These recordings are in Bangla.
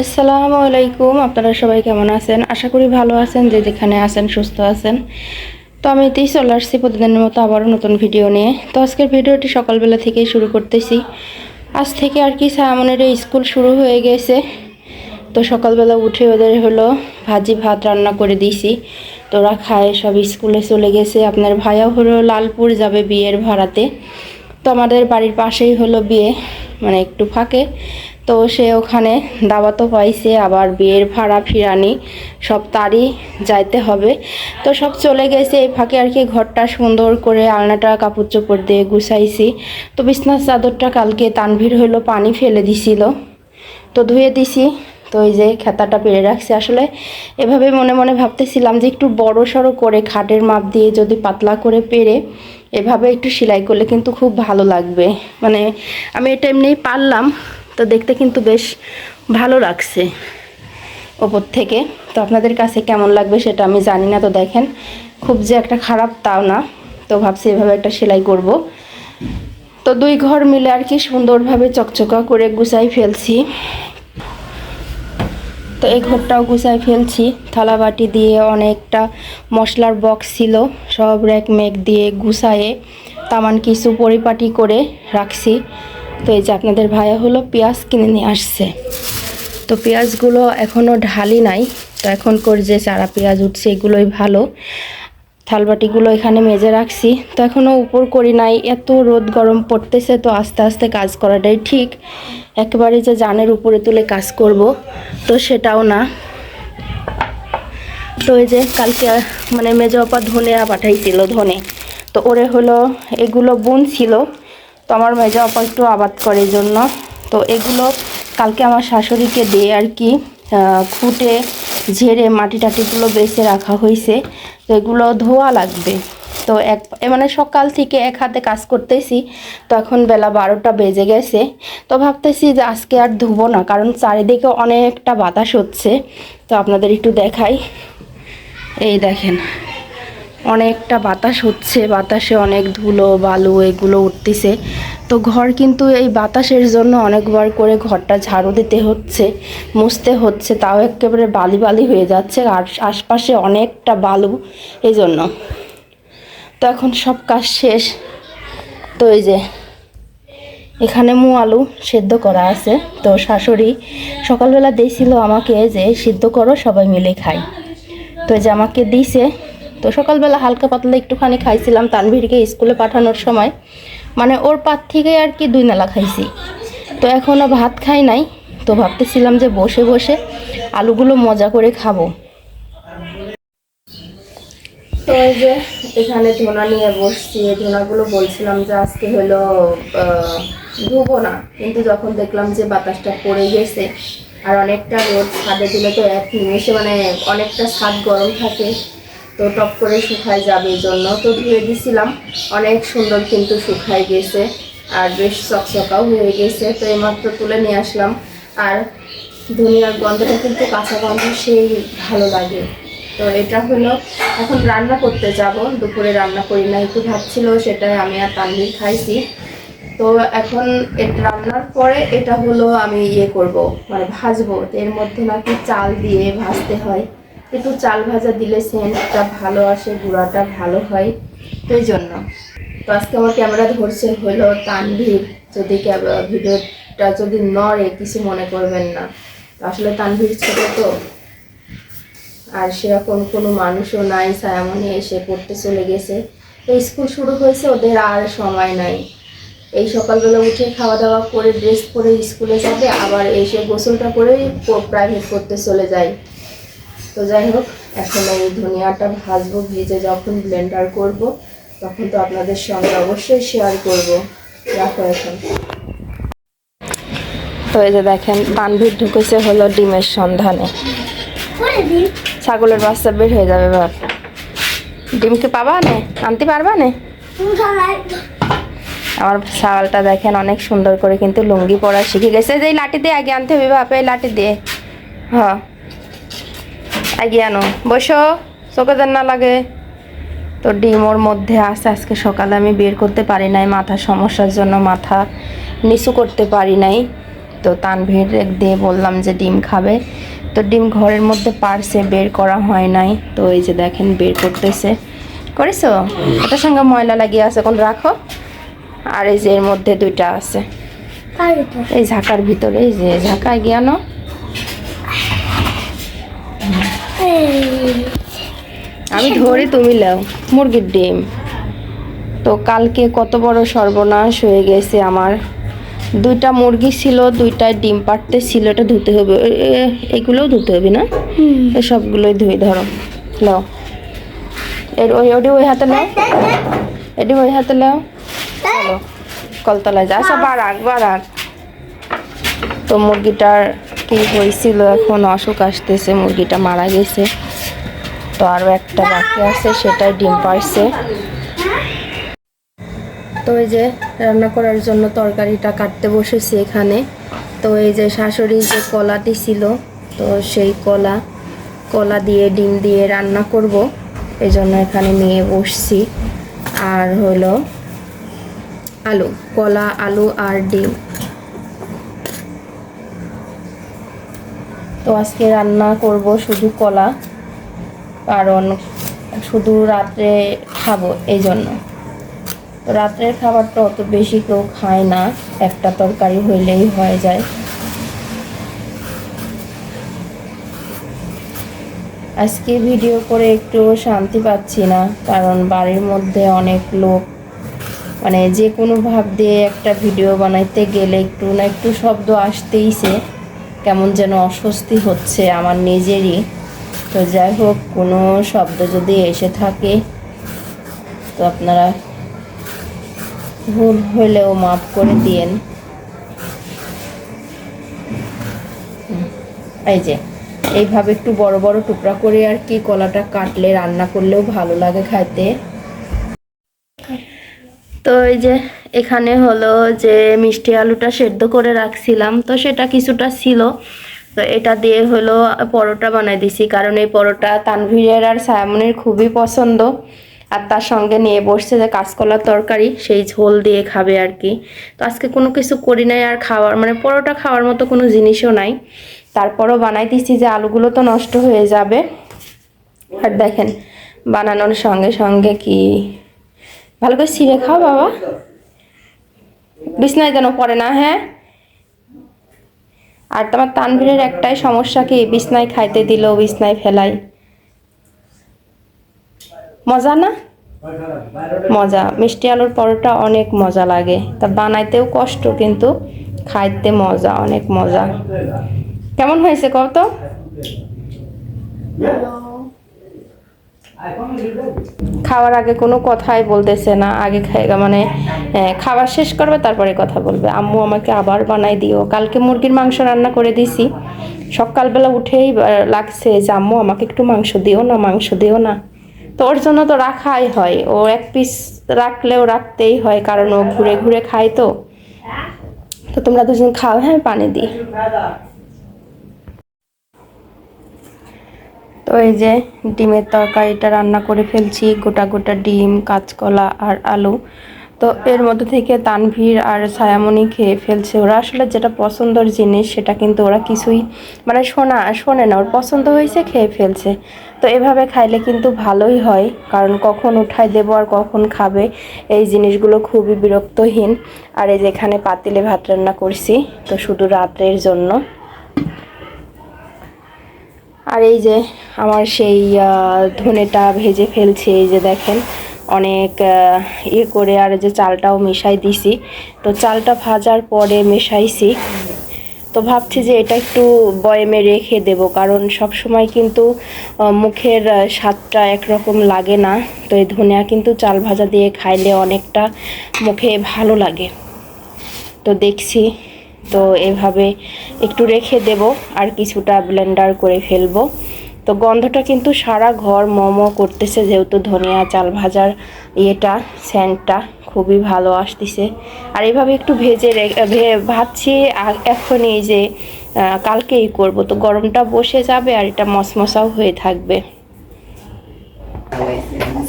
আসসালামু আলাইকুম, আপনারা সবাই কেমন আছেন? আশা করি ভালো আছেন, যে যেখানে আছেন, সুস্থ আছেন। তো আমি এতেই চলে আসছি প্রতিদিনের মতো আবারও নতুন ভিডিও নিয়ে। তো আজকের ভিডিওটি সকালবেলা থেকেই শুরু করতেছি। আজ থেকে আর কি সায়ামনের স্কুল শুরু হয়ে গেছে। তো সকালবেলা উঠে ওদের হলো ভাজি ভাত রান্না করে দিয়েছি। তো ওরা খায়, সব স্কুলে চলে গেছে। আপনার ভাইয়াও হলো লালপুর যাবে বিয়ের ভাড়াতে। তো আমাদের বাড়ির পাশেই হলো বিয়ে মানে একটু ফাঁকে। তো সে ওখানে দাওয়াতও পাইছে, আবার বিয়ের ভাড়া, ফিরানি, সব তারই যাইতে হবে। তো সব চলে গেছে, এই ফাঁকে আর কি ঘরটা সুন্দর করে আলনাটা কাপড় চোপড় দিয়ে গুছাইছি। তো বিছনার চাদরটা কালকে তানভীর হলো পানি ফেলে দিছিল। তো ধুয়ে দিছি, তো এই যে খেতাটা পেরে রাখছি। আসলে এভাবে মনে মনে ভাবতেছিলাম যে একটু বড় সড়ো করে খাটের মাপ দিয়ে যদি পাতলা করে পেরে এভাবে একটু সেলাই করলে কিন্তু খুব ভালো লাগবে। মানে আমি এটা এমনিই পারলাম তো দেখতে কিন্তু বেশ ভালো লাগছে ওপর থেকে। তো আপনাদের কাছে কেমন লাগবে সেটা আমি জানি না, তো দেখেন খুব যে একটা খারাপ তাও না। তো ভাবছি এভাবে একটা সেলাই করব। তো দুই ঘর মিলে আর কি সুন্দরভাবে চকচকা করে গুছাই ফেলছি। তো এই ঘরটাও গুছাই ফেলছি। থালা বাটি দিয়ে অনেকটা মশলার বক্স ছিল, সব র্যাক মেক দিয়ে গুছায়ে তামান কিছু পরিপাটি করে রাখছি। তো এই যে আপনাদের ভাইয়া হলো পেঁয়াজ কিনে নিয়ে আসছে। তো পেঁয়াজগুলো এখনও ঢালি নাই। তো এখন করে যে চারা পেঁয়াজ উঠছে, এগুলোই ভালো। থালবাটিগুলো এখানে মেজে রাখছি। তো এখনও উপর করি নাই। এত রোদ গরম পড়তেছে, তো আস্তে আস্তে কাজ করাটাই ঠিক। একেবারে যে জানের উপরে তুলে কাজ করব, তো সেটাও না। তো এই যে কালকে মানে মেজো আপা ধনে পাঠাইছিল ধনে। তো ওরে হলো এগুলো বোন ছিল তো আমার মেজো আপা একটু আবাদ করে জন্য। তো এগুলো কালকে আমার শাশুড়িকে দিয়ে আর কি খুঁটে, ঝেড়ে মাটি টাটিগুলো বেছে রাখা হয়েছে। তো এগুলো ধোয়া লাগবে। তো এক মানে সকাল থেকে এক হাতে কাজ করতেছি, তো এখন বেলা বারোটা বেজে গেছে। তো ভাবতেছি যে আজকে আর ধুবো না, কারণ চারিদিকে অনেকটা বাতাস হচ্ছে। তো আপনাদের একটু দেখাই। এই দেখেন। অনেকটা বাতাস হচ্ছে, বাতাসে অনেক ধুলো, বালু এগুলো উঠতেছে। তো ঘর কিন্তু এই বাতাসের জন্য অনেকবার করে ঘরটা ঝাড়ু দিতে হচ্ছে, মুছতে হচ্ছে, তাও একেবারে বালি বালি হয়ে যাচ্ছে আর আশপাশে অনেকটা বালু এই জন্য তো এখন সব কাজ শেষ। তো এই যে, এখানে মু আলু সেদ্ধ করা আছে। তো শাশুড়ি সকালবেলা দিয়েছিল আমাকে যে, সিদ্ধ করো, সবাই মিলে খাই তো যে আমাকে দিছে তো সকালবেলা হালকা পাতলা একটুখানি খাইছিলাম তানভীরকে স্কুলে পাঠানোর সময়। মানে ওর পাত থেকে আর কি দুই নালা খাইছি। তো এখনও ভাত খাই নাই, তো ভাবতেছিলাম যে বসে বসে আলুগুলো মজা করে খাব। তো এই যে এখানে ধোনা নিয়ে বসছি ধোনাগুলো বলছিলাম যে আজকে হলো ধুবো না। কিন্তু যখন দেখলাম যে বাতাসটা পড়ে গেছে আর অনেকটা রোদ, ছাদে দিলে তো এক নিমেষে মানে অনেকটা ছাদ গরম থাকে। তো টপ করে শুকায় যাবে এই জন্য। তো ধুয়ে দিছিলাম। অনেক সুন্দর কিন্তু শুকায় গেছে আর বেশ চকচকাও হয়ে গেছে। তো এইমাত্র তুলে নিয়ে আসলাম। আর ধনিয়ার গন্ধটা কিন্তু কাঁচা গন্ধ, সেই ভালো লাগে। তো এটা হলো, এখন রান্না করতে যাব। দুপুরে রান্না করি না, একটু ভাবছিল সেটাই আমি আর তানভীর খাইছি। তো এখন রান্নার পরে এটা হলো আমি ইয়ে করব মানে ভাজবো। এর মধ্যে নাকি চাল দিয়ে ভাজতে হয়। একটু চাল ভাজা দিলে সেন্টটা ভালো আসে, গুঁড়াটা ভালো হয় তো জন্য। তো আজকে আমার ক্যামেরা ধরছে হলো তানভীর। যদি ভিডিওটা যদি নড়ে, কিছু মনে করবেন না। আসলে তানভীর ছোট তো। আর সেরকম কোনো মানুষও নাই সায়ামনি এসে পড়তে চলে গেছে। তো স্কুল শুরু হয়েছে, ওদের আর সময় নাই। এই সকালবেলা উঠে খাওয়া দাওয়া করে ড্রেস পরে স্কুলে যাবে, আবার এসে গোসলটা করেই প্রাইভেট করতে চলে যায়। তো যাই হোক, এখন এই ধনিয়াটা ভাজবো, ভেজে যখন ব্লেন্ডার করব, তখন তো আপনাদের সঙ্গে অবশ্যই শেয়ার করব। রাখো এখন। তো এই যে দেখেন বানভির ঢুকেছে হলো ডিমের সন্ধানে। ছাগলের বাচ্চা বের হয়ে যাবে এবার। ডিমকে পাবা নে? আনতে পারবা নে? আমার ছাগলটা দেখেন অনেক সুন্দর করে কিন্তু লুঙ্গি পরা শিখে গেছে। যে লাঠি দিয়ে আগে আনতে হবে বাপে লাঠি দিয়ে। হ্যাঁ আগে আনো। বসো চোখে যেন না লাগে। তো ডিম ওর মধ্যে আছে আজকে সকালে আমি বের করতে পারি নাই। মাথার সমস্যার জন্য মাথা নিচু করতে পারি নাই। তো তানভীর দিয়ে বললাম যে ডিম খাবে। তো ডিম ঘরের মধ্যে পারছে বের করা হয় নাই। তো এই যে দেখেন বের করতেছে। করেছ? এটার সঙ্গে ময়লা লাগিয়ে আছে এখন রাখো। আর এই যে এর মধ্যে দুইটা আছে। এই ঝাঁকার ভিতরে এই যে ঝাঁকায় গিয়ানো আমি ধরি তুমি লাও মুরগির ডিম। তো কালকে কত বড় সর্বনাশ হয়ে গেছে আমার। দুইটা মুরগি ছিল দুইটায় ডিম পাড়তে ছিল এটা ধুতে হবে। এগুলোও ধুতে হবে না? সবগুলোই ধুই ধরো। লাও এর ওই ওটি ওই হাতে লাও এটি ওই হাতে লাও চলো কলতলায় যা। আচ্ছা বারাক বারাক তো মুরগিটার কি হয়েছিল, এখন অসুখ আসতেছে, মুরগিটা মারা গেছে। তো আরও একটা বাকি আছে, সেটাই ডিম পারছে তো এই যে রান্না করার জন্য তরকারিটা কাটতে বসেছি এখানে। তো এই যে শাশুড়ি যে কলাটি ছিল, তো সেই কলা কলা দিয়ে ডিম দিয়ে রান্না করব। এই জন্য এখানে নিয়ে বসছি। আর হলো আলু, কলা, আলু আর ডিম। তো আজকে রান্না করব শুধু কলা, কারণ শুধু রাত্রে খাব এই জন্য। তো রাত্রের খাবারটা অত বেশি কেউ খায় না, একটা তরকারি হইলেই হয়ে যায়। আজকে ভিডিও করে একটু শান্তি পাচ্ছি না, কারণ বাড়ির মধ্যে অনেক লোক মানে যে কোনো ভাব দিয়ে একটা ভিডিও বানাইতে গেলে একটু না একটু শব্দ আসতেইছে। কেমন যেন অস্বস্তি হচ্ছে আমার নিজেরই। তো যাই হোক, কোনো শব্দ যদি এসে থাকে, তো আপনারা ভুল হলেও মাফ করে দিয়েন। এই যে, এইভাবে একটু বড় বড় টুকরা করে আর কি কলাটা কাটলে, রান্না করলেও ভালো লাগে খাইতে। তো এই যে এখানে হলো যে মিষ্টি আলুটা সেদ্ধ করে রাখছিলাম, তো সেটা কিছুটা ছিল। তো এটা দিয়ে হলো পরোটা বানাই দিছি, কারণ এই পরোটা তানভীরের আর সায়ামনের খুবই পছন্দ। আর তার সঙ্গে নিয়ে বসছে যে কাঁচকলার তরকারি, সেই ঝোল দিয়ে খাবে আর কি। তো আজকে কোনো কিছু করি নাই, আর খাওয়ার মানে পরোটা খাওয়ার মতো কোনো জিনিসও নাই। তারপরও বানাই দিচ্ছি যে আলুগুলো তো নষ্ট হয়ে যাবে। আর দেখেন, বানানোর সঙ্গে সঙ্গে কি ভালো করে ছিঁড়ে খাও বাবা। বিছনায় যেন পড়ে না হ্যাঁ? আর তোমার তানভীরের একটাই সমস্যা কি, বিছনায় খাইতে দিলেও বিছনায় ফেলাই। মজা না? মজা। মিষ্টি আলুর পরোটা অনেক মজা লাগে। তা বানাইতেও কষ্ট, কিন্তু খাইতে মজা, অনেক মজা। কেমন হয়েছে কত খাওয়ার আগে কোনো কথাই বলতেছে না, আগে খাই মানে খাবার শেষ করবে, তারপরে কথা বলবে। আম্মু আমাকে আবার বানাই দিও। কালকে মুরগির মাংস রান্না করে দিছি। সকালবেলা উঠেই লাগছে যে আম্মু আমাকে একটু মাংস দিও না, মাংস দিও না। তো ওর জন্য তো রাখাই হয়। ও এক পিস রাখলেও রাখতেই হয়, কারণ ও ঘুরে ঘুরে খায় তো। তো তোমরা দুজন খাও হ্যাঁ পানি দিই। এই যে ডিমের তরকারিটা রান্না করে ফেলছি, গোটা গোটা ডিম, কাঁচকলা আর আলু। তো এর মধ্যে থেকে তানভীর আর ছায়ামণি খেয়ে ফেলছে। ওরা আসলে যেটা পছন্দর জিনিস সেটা কিন্তু ওরা কিছুই মানে শোনা, শোনে না। ওর পছন্দ হয়েছে, খেয়ে ফেলছে। তো এভাবে খাইলে কিন্তু ভালোই হয়, কারণ কখন উঠাই দেবো আর কখন খাবে, এই জিনিসগুলো খুবই বিরক্তহীন। আর এই যে এখানে পাতিলে ভাত রান্না করছি, তো শুধু রাত্রের জন্য। আর এই যে আমার সেই ধনেটা ভেজে ফেলছে, এই যে দেখেন, অনেক ইয়ে করে আর যে চালটাও মিশাই দিছি। তো চালটা ভাজার পরে মেশাইছি। তো ভাবছি যে এটা একটু বয়েমে রেখে দেব, কারণ সব সময় কিন্তু মুখের স্বাদটা একরকম লাগে না। তো এই ধনিয়া কিন্তু চাল ভাজা দিয়ে খাইলে অনেকটা মুখে ভালো লাগে। তো দেখছি। তো এভাবে একটু রেখে দেব আর কিছুটা ব্লেন্ডার করে ফেলব। তো গন্ধটা কিন্তু সারা ঘর মোমো করতেছে, যেহেতু ধনিয়া চাল ভাজার ইয়েটা স্যান্টটা খুবই ভালো আসতেছে। আর এভাবে একটু ভেজে ভাবছি এখনই যে কালকেই করব। তো গরমটা বসে যাবে আর এটা মশমশাও হয়ে থাকবে।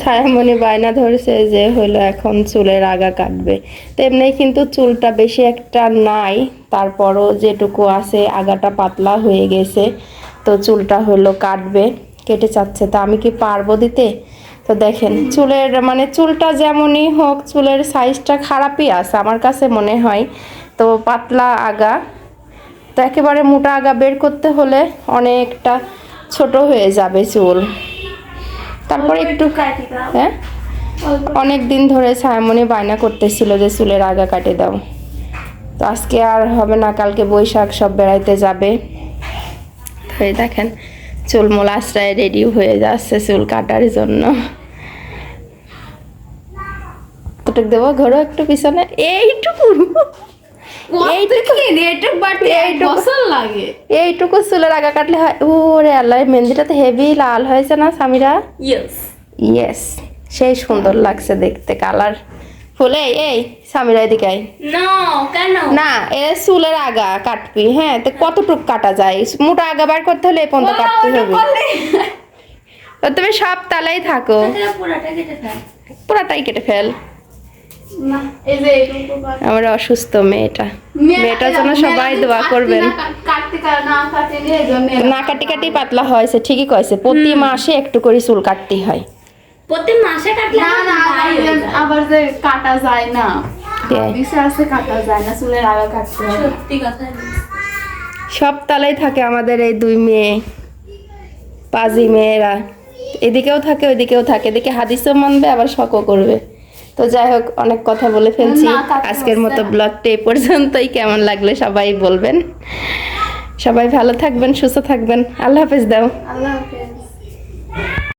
ছায়ামণি বায়না ধরেছে যে হলো এখন চুলের আগা কাটবে। তেমনি কিন্তু চুলটা বেশি একটা নাই, তারপরও যেটুকু আছে আগাটা পাতলা হয়ে গেছে, তো চুলটা হলো কাটবে, কেটে চাচ্ছে। তো আমি কি পারব দিতে? তো দেখেন, চুলের মানে চুলটা যেমনই হোক, চুলের সাইজটা খারাপই আছে আমার কাছে মনে হয়। তো পাতলা আগা, তো একেবারে মোটা আগা বের করতে হলে অনেকটা ছোট হয়ে যাবে চুল। তারপরে একটু হ্যাঁ? অনেক দিন ধরে ছায়ামণি বায়না করতেছিল যে চুলের আগা কাটে দাও। তো আজকে আর হবে না কালকে বৈশাখ সব বেড়াইতে যাবে। তো এই দেখেন চুল মোল আশ্রয় রেডি হয়ে যাচ্ছে চুল কাটার জন্য। তোটুক দেবো ঘোরো একটু পিছনে। এইটুকু। এইটুকু। এইটুকু লাগে? এইটুকু চুলের আগা কাটলে হয় ওরে আল্লাহ মেহেন্দিটা তো হেভি লাল হয়েছে না সামিরা ইয়েস ইয়েস সেই সুন্দর লাগছে দেখতে কালার ফুলে এই সামিরা এদিকে। কেন? না এ চুলের আগা কাটবি হ্যাঁ তো কতটুক কাটা যায়? মোটা আগা বার করতে হলে এই পর্যন্ত কাটতে হবে। তুমি সব তালাই থাকো। পুরাটা পুরাটাই কেটে ফেল না এই যে এইটুকু কাট। আমার অসুস্থ মেয়েটা। মেয়েটার জন্য সবাই দোয়া করবেন। না কাট- কাটি কাটি পাতলা হয়েছে ঠিকই কয়েছে প্রতি মাসে একটু করে চুল কাটতে হয়। প্রতি মাসে কাটলে না না আবার যে- কাটা যায় না। কে? কাটা যায় না চুলের আগা কাটতে সত্যি কথা সব তালাই থাকে আমাদের এই দুই মেয়ে পাজি মেয়েরা। এদিকেও থাকে ওইদিকেও থাকে। এদিকে হাদিসও মানবে আবার শখও করবে। তো যাই হোক অনেক কথা বলে ফেলছি। আজকের মতো। ব্লগটা এই পর্যন্তই। কেমন লাগলে সবাই বলবেন। সবাই ভালো থাকবেন সুস্থ থাকবেন। আল্লাহ হাফেজ দাও। আল্লাহ হাফেজ।